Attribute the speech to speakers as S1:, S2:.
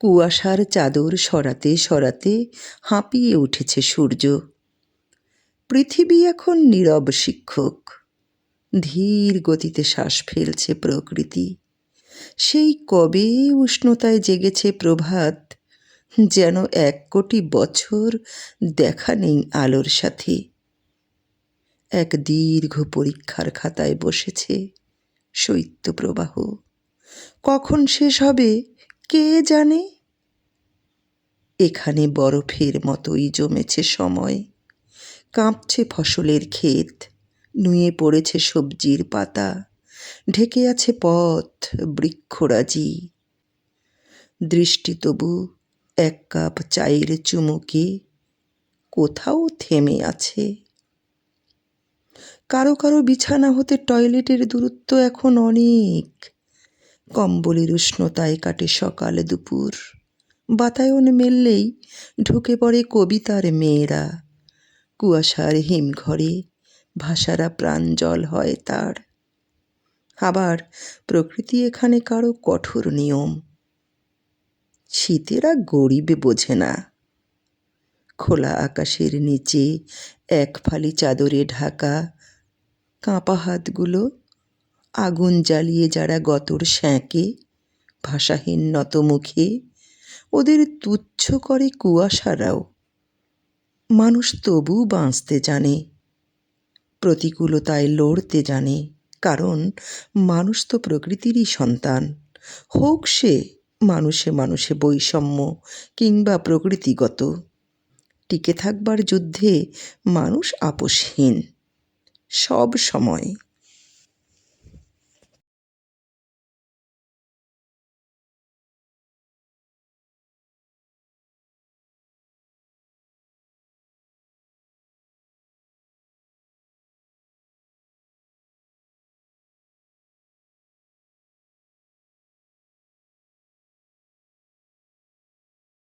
S1: কুয়াশার চাদর সরাতে সরাতে হাঁপিয়ে উঠেছে সূর্য। পৃথিবী এখন নীরব শিক্ষক। ধীর গতিতে শ্বাস ফেলছে প্রকৃতি। সেই কবে উষ্ণতায় জেগেছে প্রভাত, যেন এক কোটি বছর দেখা নেই আলোর সাথে। এক দীর্ঘ পরীক্ষার খাতায় বসেছে শৈত্যপ্রবাহ। কখন শেষ হবে? কে জানে? এখানে বরফের মতোই জমেছে সময়। কাঁপছে ফসলের ক্ষেত, নুয়ে পড়েছে সবজির পাতা, ঢেকে আছে পথ বৃক্ষরাজি। দৃষ্টি তবু এক কাপ চায়ের চুমুকে কোথাও থেমে আছে। কারও কারও বিছানা হতে টয়লেটের দূরত্ব এখন অনেক। কম্বলের উষ্ণতায় কাটে সকাল দুপুর। বাতায়ন মেললেই ঢুকে পড়ে কবিতার মেয়েরা। কুয়াশার হিমঘরে ভাষারা প্রাঞ্জল হয় তার। আবার প্রকৃতি এখানে কারও কঠোর নিয়ম। শীতেরা গরিবে বোঝে না। খোলা আকাশের নিচে এক ফালি চাদরে ঢাকা। কাঁপা হাতগুলো আগুন জ্বালিয়ে যারা গতর স্যাঁকে ভাষাহীন নত মুখে ওদের তুচ্ছ করে কুয়াশারাও। মানুষ তবু বাঁচতে জানে, প্রতিকূলতায় লড়তে জানে, কারণ মানুষ তো প্রকৃতিরই সন্তান। হোক সে মানুষে মানুষে বৈষম্য কিংবা প্রকৃতিগত, টিকে থাকবার যুদ্ধে মানুষ আপোষহীন, সব সময়।